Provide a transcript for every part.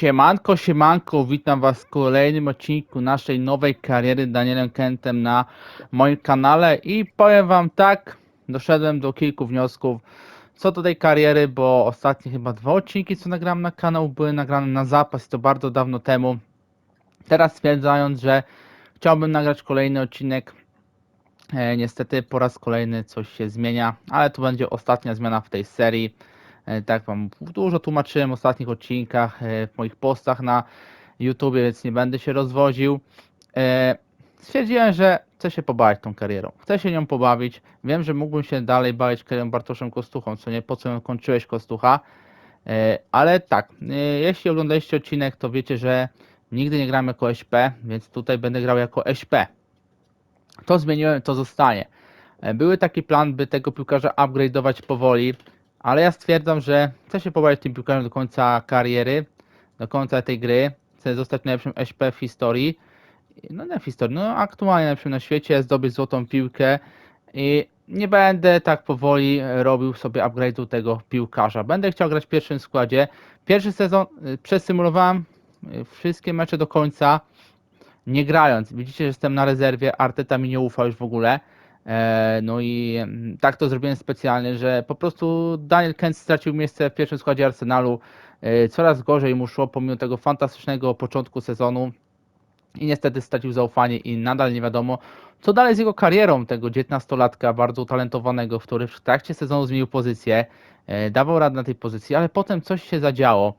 Siemanko, siemanko, witam was w kolejnym odcinku naszej nowej kariery Danielem Kentem na moim kanale i powiem wam tak, doszedłem do kilku wniosków co do tej kariery, bo ostatnie chyba dwa odcinki, co nagrałem na kanał, były nagrane na zapas to bardzo dawno temu. Teraz stwierdzając, że chciałbym nagrać kolejny odcinek, e, niestety po raz kolejny coś się zmienia, ale to będzie ostatnia zmiana w tej serii. E, Tak wam dużo tłumaczyłem w ostatnich odcinkach, e, w moich postach na YouTube, więc nie będę się rozwoził. E, Stwierdziłem, że chcę się pobawić tą karierą. Chcę się nią pobawić. Wiem, że mógłbym się dalej bawić karierą Bartoszem Kostuchą, co nie, po co ją kończyłeś Kostucha. Ale tak, jeśli oglądaliście odcinek, to wiecie, że nigdy nie grałem jako SP, więc tutaj będę grał jako SP. To zmieniłem, to zostanie. Były taki plan, by tego piłkarza upgrade'ować powoli, ale ja stwierdzam, że chcę się pobawić tym piłkarzem do końca kariery, do końca tej gry. Chcę zostać najlepszym SP w historii. No nie w historii, no aktualnie najlepszym na świecie, zdobyć złotą piłkę i nie będę tak powoli robił sobie upgrade'u tego piłkarza. Będę chciał grać w pierwszym składzie. Pierwszy sezon y, przesymulowałem y, wszystkie mecze do końca, nie grając. Widzicie, że jestem na rezerwie, Arteta mi nie ufa już w ogóle. E, No i mm, tak to zrobiłem specjalnie, że po prostu Daniel Kent stracił miejsce w pierwszym składzie Arsenalu. E, Coraz gorzej mu szło pomimo tego fantastycznego początku sezonu i niestety stracił zaufanie i nadal nie wiadomo, co dalej z jego karierą tego 19-latka bardzo utalentowanego, który w trakcie sezonu zmienił pozycję, e, dawał radę na tej pozycji, ale potem coś się zadziało.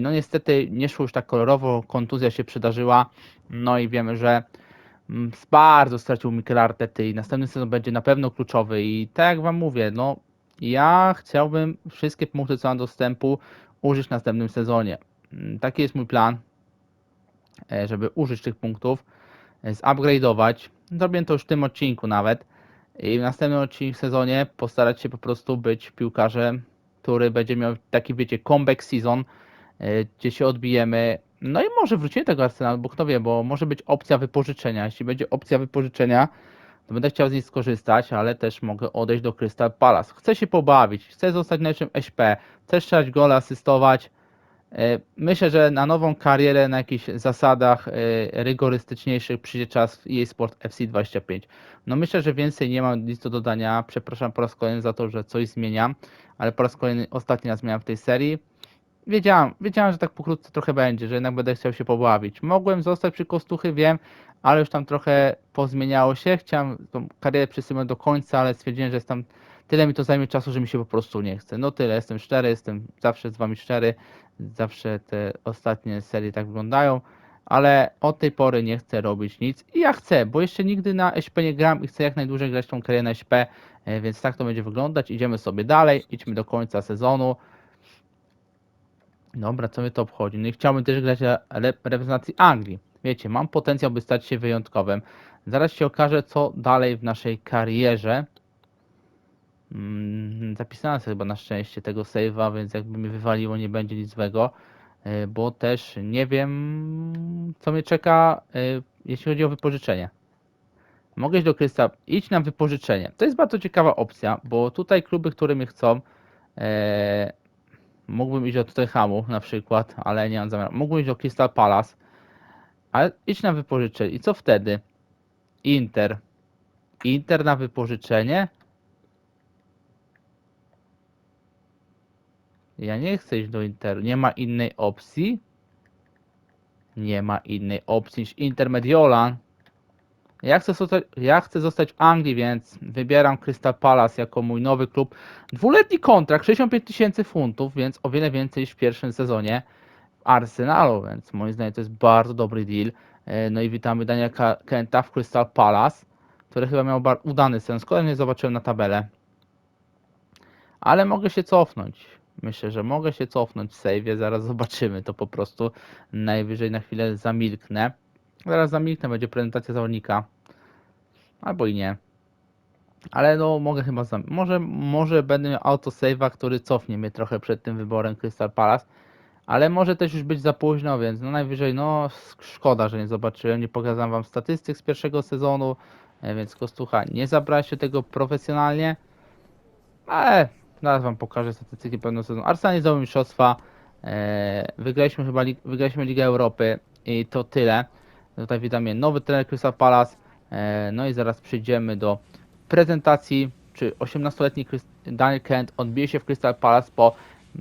No niestety nie szło już tak kolorowo, kontuzja się przydarzyła, no i wiemy, że bardzo stracił Mikel Artety i następny sezon będzie na pewno kluczowy i tak jak wam mówię, no ja chciałbym wszystkie punkty co mam dostępu użyć w następnym sezonie. Mm, Taki jest mój plan, e, żeby użyć tych punktów, e, zupgrade'ować. Zrobię to już w tym odcinku nawet i w następnym odcinku sezonie postarać się po prostu być piłkarzem, który będzie miał taki wiecie comeback season, e, gdzie się odbijemy. No i może wrócimy do tego Arsenalu, bo kto wie, bo może być opcja wypożyczenia. Jeśli będzie opcja wypożyczenia, to będę chciał z niej skorzystać, ale też mogę odejść do Crystal Palace. Chcę się pobawić, chcę zostać najlepszym SP, chcę strzelać gole, asystować. E, Myślę, że na nową karierę, na jakichś zasadach e, rygorystyczniejszych przyjdzie czas EA Sport FC 25. No myślę, że więcej nie mam nic do dodania. Przepraszam po raz kolejny za to, że coś zmieniam, ale po raz kolejny ostatni raz w tej serii. Wiedziałem, wiedziałem, że tak pokrótce trochę będzie, że jednak będę chciał się pobawić. Mogłem zostać przy Kostuchy, wiem, ale już tam trochę pozmieniało się. Chciałem tą karierę przesunąć do końca, ale stwierdziłem, że jest tam tyle mi to zajmie czasu, że mi się po prostu nie chce. No tyle, jestem szczery, jestem zawsze z wami szczery. Zawsze te ostatnie serie tak wyglądają, ale od tej pory nie chcę robić nic i ja chcę, bo jeszcze nigdy na SP nie gram i chcę jak najdłużej grać tą karierę na SP, e, więc tak to będzie wyglądać. Idziemy sobie dalej, idźmy do końca sezonu. Dobra, co mnie to obchodzi? No i chciałbym też grać rep- reprezentacji Anglii. Wiecie, mam potencjał, by stać się wyjątkowym. Zaraz się okaże, co dalej w naszej karierze. Mm, Zapisałem sobie chyba na szczęście tego save'a, więc jakby mi wywaliło, nie będzie nic złego, e, bo też nie wiem, co mnie czeka, e, jeśli chodzi o wypożyczenie. Mogę iść do Krysta, idź na wypożyczenie. To jest bardzo ciekawa opcja, bo tutaj kluby, które mnie chcą, e, mógłbym iść do Tottenhamu na przykład, ale nie mam zamiaru. Mógłbym iść do Crystal Palace, ale idź na wypożyczenie. I co wtedy? Inter. Inter na wypożyczenie? Ja nie chcę iść do Interu. Nie ma innej opcji? Nie ma innej opcji niż Inter Mediolan. Ja chcę, zostać, ja chcę zostać w Anglii, więc wybieram Crystal Palace jako mój nowy klub. Dwuletni kontrakt, 65 tysięcy funtów, więc o wiele więcej niż w pierwszym sezonie Arsenalu, więc moim zdaniem to jest bardzo dobry deal. E, No i witamy Daniela Kenta w Crystal Palace, który chyba miał udany sens. Nie zobaczyłem na tabelę. Ale mogę się cofnąć. Myślę, że mogę się cofnąć w save'ie, zaraz zobaczymy to po prostu. Najwyżej na chwilę zamilknę. Zaraz zamilknę, będzie prezentacja zawodnika. Albo i nie. Ale no mogę chyba może, może będę miał autosave'a, który cofnie mnie trochę przed tym wyborem Crystal Palace. Ale może też już być za późno, więc no najwyżej no szkoda, że nie zobaczyłem. Nie pokazałem wam statystyk z pierwszego sezonu, e, więc Kostucha nie zabrała się tego profesjonalnie. Ale zaraz wam pokażę statystyki pewnego sezonu. Arsenal nie zdobył mistrzostwa, E, wygraliśmy chyba wygraliśmy Ligę Europy i to tyle. Tutaj witamy nowy trener Crystal Palace. E, no i zaraz przejdziemy do prezentacji, czy 18-letni Chris- Daniel Kent odbije się w Crystal Palace po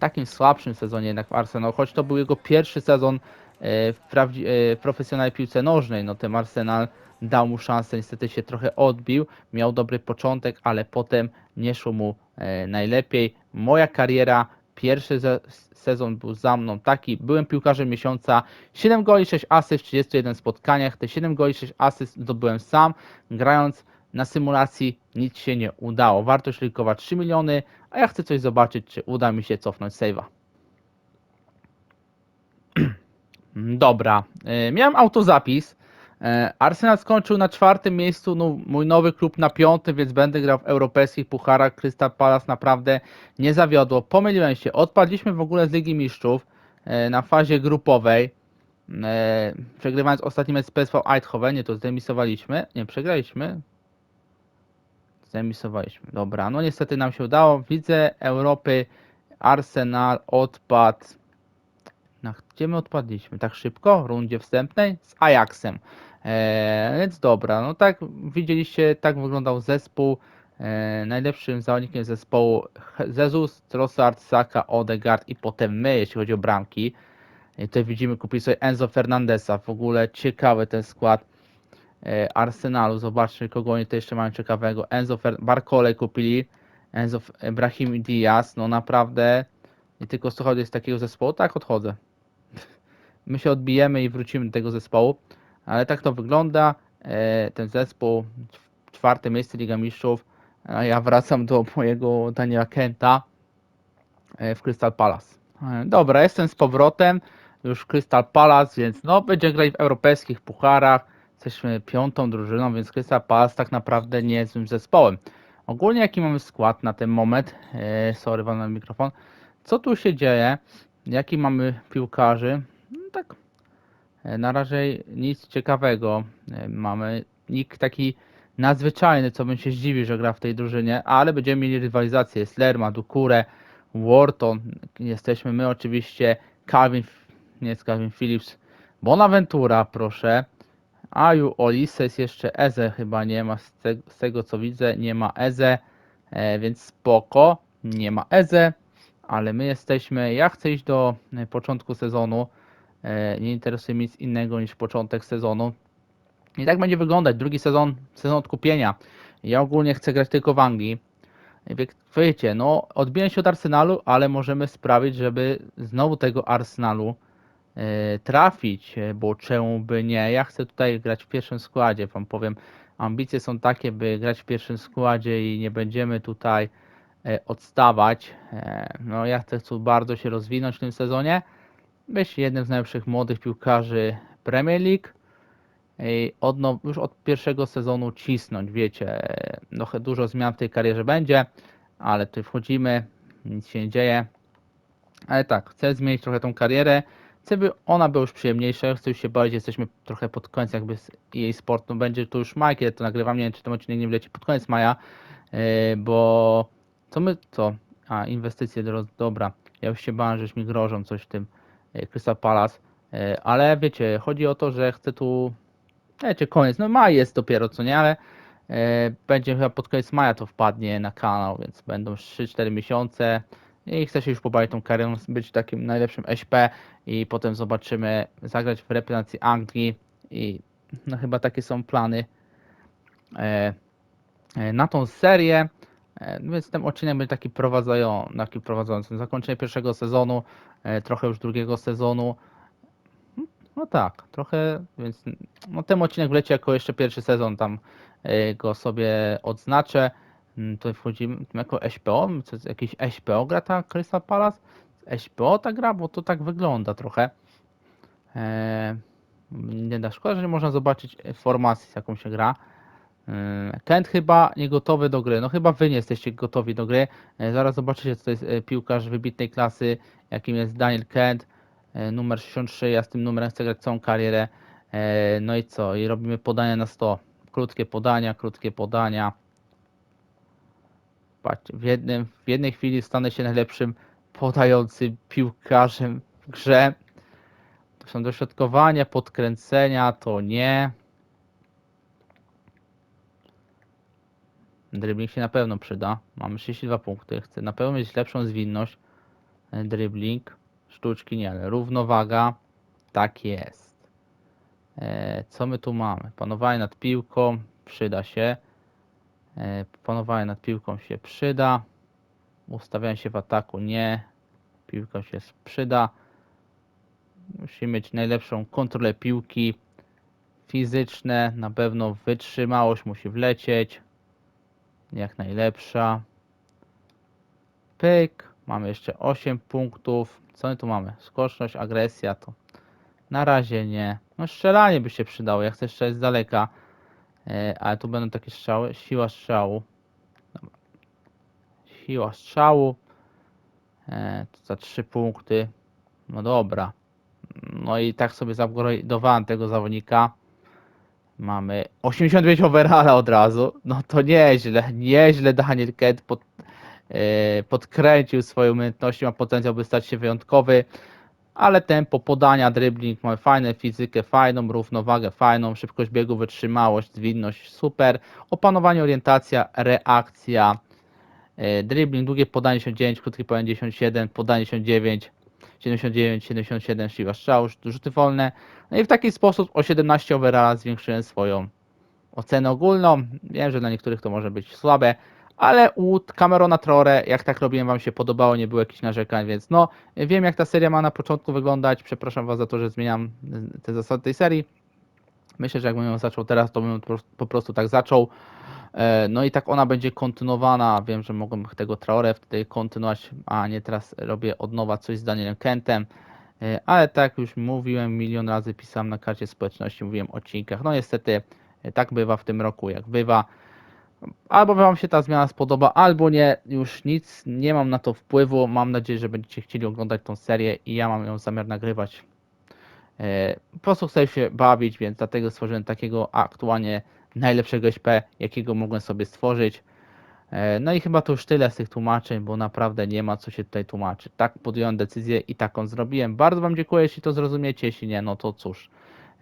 takim słabszym sezonie jednak w Arsenal, choć to był jego pierwszy sezon e, w, e, w profesjonalnej piłce nożnej, no ten Arsenal dał mu szansę, niestety się trochę odbił, miał dobry początek, ale potem nie szło mu najlepiej. Moja kariera, pierwszy sezon był za mną taki, byłem piłkarzem miesiąca, 7 goli, 6 asyst w 31 spotkaniach, te 7 goli, 6 asyst zdobyłem sam, grając na symulacji nic się nie udało. Wartość rynkowa 3 miliony, a ja chcę coś zobaczyć, czy uda mi się cofnąć save'a. Dobra, e, miałem autozapis. E, Arsenal skończył na czwartym miejscu, no, mój nowy klub na piątym, więc będę grał w europejskich pucharach. Crystal Palace naprawdę nie zawiodło. Pomyliłem się, odpadliśmy w ogóle z Ligi Mistrzów e, na fazie grupowej. E, Przegrywając ostatni mecz z PSV Eindhoven, nie to zdemisowaliśmy. Nie, przegraliśmy. Zdemisowaliśmy. Dobra, no niestety nam się udało. Widzę Europy, Arsenal odpadł. Na, gdzie my odpadliśmy? Tak szybko? W rundzie wstępnej? Z Ajaxem. Eee, więc dobra, no tak widzieliście, tak wyglądał zespół. Eee, najlepszym zawodnikiem zespołu Je- Jesus, Trossard, Saka, Odegaard i potem my, jeśli chodzi o bramki. I tutaj widzimy, kupili sobie Enzo Fernandesa. W ogóle ciekawy ten skład e, Arsenalu. Zobaczmy, kogo oni tutaj jeszcze mają ciekawego. Enzo Fer Barcole kupili. Enzo Brahim Diaz. No naprawdę nie tylko chodzi z takiego zespołu. Tak, odchodzę. My się odbijemy i wrócimy do tego zespołu. Ale tak to wygląda. E, ten zespół, czw- czwarte miejsce Liga Mistrzów. A ja wracam do mojego Daniela Kenta e, w Crystal Palace. E, Dobra, jestem z powrotem już Crystal Palace, więc no będziemy grać w europejskich pucharach. Jesteśmy piątą drużyną, więc Crystal Palace tak naprawdę nie jest złym zespołem. Ogólnie jaki mamy skład na ten moment? E, sorry, wam na mikrofon. Co tu się dzieje? Jaki mamy piłkarzy? No, tak, e, na razie nic ciekawego. E, mamy nikt taki nadzwyczajny, co bym się zdziwił, że gra w tej drużynie, ale będziemy mieli rywalizację. Jest Lerma, Dukure, Wharton, jesteśmy my oczywiście, Calvin, nie jest Calvin Phillips, Bonaventura, proszę. Aju, Olise jest jeszcze Eze, chyba nie ma, z, z tego co widzę, nie ma Eze, e, więc spoko, nie ma Eze, ale my jesteśmy, ja chcę iść do e, początku sezonu, e, nie interesuje mnie nic innego niż początek sezonu. I tak będzie wyglądać, drugi sezon, sezon odkupienia. Ja ogólnie chcę grać tylko w Anglii. Wiecie, no odbiję się od Arsenalu, ale możemy sprawić, żeby znowu tego Arsenalu e, trafić, e, bo czemu by nie? Ja chcę tutaj grać w pierwszym składzie, wam powiem. Ambicje są takie, by grać w pierwszym składzie i nie będziemy tutaj e, odstawać. E, no ja chcę tu bardzo się rozwinąć w tym sezonie. Być jednym z najlepszych młodych piłkarzy Premier League. I od, now- już od pierwszego sezonu cisnąć, wiecie, trochę dużo zmian w tej karierze będzie, ale tutaj wchodzimy, nic się nie dzieje. Ale tak, chcę zmienić trochę tą karierę, chcę by ona była już przyjemniejsza, chcę już się bardziej, jesteśmy trochę pod koniec jakby jej sportu, będzie to już maj, kiedy to nagrywam, nie wiem czy ten odcinek nie wleci pod koniec maja, e, bo co my, co? A, inwestycje, do, dobra, ja już się bałem, że już mi grożą coś w tym Crystal Palace, e, ale wiecie, chodzi o to, że chcę tu Wiecie, koniec, no maj jest dopiero, co nie, ale e, będzie chyba pod koniec maja to wpadnie na kanał, więc będą 3-4 miesiące i chcę się już pobawić tą karierą, być takim najlepszym SP i potem zobaczymy, zagrać w reprezentacji Anglii i no chyba takie są plany e, e, na tą serię. E, no Więc ten odcinek będzie taki, prowadzają, taki prowadzący. Zakończenie pierwszego sezonu, e, trochę już drugiego sezonu. No tak, trochę, więc no ten odcinek wleci jako jeszcze pierwszy sezon, tam e, go sobie odznaczę. Mm, Tutaj wchodzimy jako SPO, co jest jakiś SPO gra ta Crystal Palace? SPO ta gra, bo to tak wygląda trochę. Nie da szkoda, że nie można zobaczyć formacji z jaką się gra. E, Kent chyba nie gotowy do gry. No chyba wy nie jesteście gotowi do gry. E, Zaraz zobaczycie, co to jest e, piłkarz wybitnej klasy, jakim jest Daniel Kent. Numer 63, ja z tym numerem chcę grać całą karierę. No i co? I robimy podania na 100. Krótkie podania, krótkie podania. Patrzcie, w, jednym, w jednej chwili stanę się najlepszym podający piłkarzem w grze. To są dośrodkowania, podkręcenia, to nie. Dribbling się na pewno przyda. Mamy 32 punkty. Chcę na pewno mieć lepszą zwinność. E, Dribbling. Sztuczki nie, ale równowaga. Tak jest. E, co my tu mamy? Panowanie nad piłką. Przyda się. E, panowanie nad piłką się przyda. Ustawianie się w ataku nie. Piłka się przyda. Musimy mieć najlepszą kontrolę piłki. Fizyczne, na pewno wytrzymałość musi wlecieć. Jak najlepsza. Pyk. Mamy jeszcze 8 punktów. Co my tu mamy? Skoczność, agresja to na razie nie. No strzelanie by się przydało. Ja chcę strzelać z daleka. E, ale tu będą takie strzały. Siła strzału. Dobra. Siła strzału. E, to za 3 punkty. No dobra. No i tak sobie zupgrade'owałem tego zawodnika. Mamy 85 overalla od razu. No to nieźle, nieźle Daniel Kent pod, e, podkręcił swoje umiejętności, ma potencjał, by stać się wyjątkowy. Ale tempo podania, dribbling, mamy fajną fizykę, fajną równowagę, fajną szybkość biegu, wytrzymałość, zwinność, super. Opanowanie, orientacja, reakcja, e, dribbling, długie podanie 79, krótkie podanie 97, podanie 79, 79, 77 siła strzału, rzuty wolne. No i w taki sposób o 17 overalla zwiększyłem swoją ocenę ogólną. Wiem, że dla niektórych to może być słabe, ale u Camerona Traore, jak tak robiłem, Wam się podobało, nie było jakichś narzekań, więc no, wiem jak ta seria ma na początku wyglądać. Przepraszam Was za to, że zmieniam y, te zasady tej serii. Myślę, że jakbym ją zaczął teraz, to bym po prostu tak zaczął. E, No i tak ona będzie kontynuowana. Wiem, że mogłem tego Traore wtedy kontynuować, a nie teraz robię od nowa coś z Danielem Kentem. E, Ale tak już mówiłem, milion razy pisałem na karcie społeczności, mówiłem o odcinkach. No niestety e, tak bywa w tym roku, jak bywa. Albo Wam się ta zmiana spodoba, albo nie. Już nic nie mam na to wpływu. Mam nadzieję, że będziecie chcieli oglądać tą serię i ja mam ją zamiar nagrywać. Po prostu chcę się bawić, więc dlatego stworzyłem takiego aktualnie najlepszego SP, jakiego mogłem sobie stworzyć. E, No i chyba to już tyle z tych tłumaczeń, bo naprawdę nie ma co się tutaj tłumaczyć. Tak podjąłem decyzję i taką zrobiłem. Bardzo Wam dziękuję, jeśli to zrozumiecie, jeśli nie, no to cóż.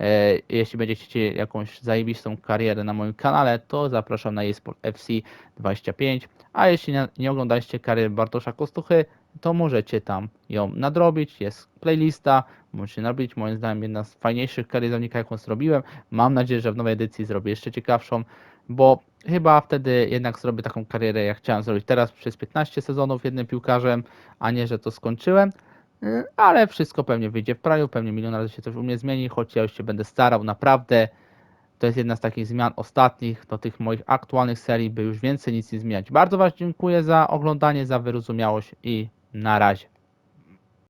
E, Jeśli będziecie chcieli jakąś zajebistą karierę na moim kanale, to zapraszam na eSport FC 25. A jeśli nie, oglądaliście kariery Bartosza Kostuchy, to możecie tam ją nadrobić. Jest playlista, możecie nadrobić. Moim zdaniem jedna z fajniejszych karier zawodnika, jaką zrobiłem. Mam nadzieję, że w nowej edycji zrobię jeszcze ciekawszą, bo chyba wtedy jednak zrobię taką karierę, jak chciałem zrobić teraz przez 15 sezonów jednym piłkarzem, a nie, że to skończyłem. Y, Ale wszystko pewnie wyjdzie w praju, pewnie milion razy się coś u mnie zmieni, choć ja już się będę starał, naprawdę. To jest jedna z takich zmian ostatnich do tych moich aktualnych serii, by już więcej nic nie zmieniać. Bardzo Was dziękuję za oglądanie, za wyrozumiałość i na razie.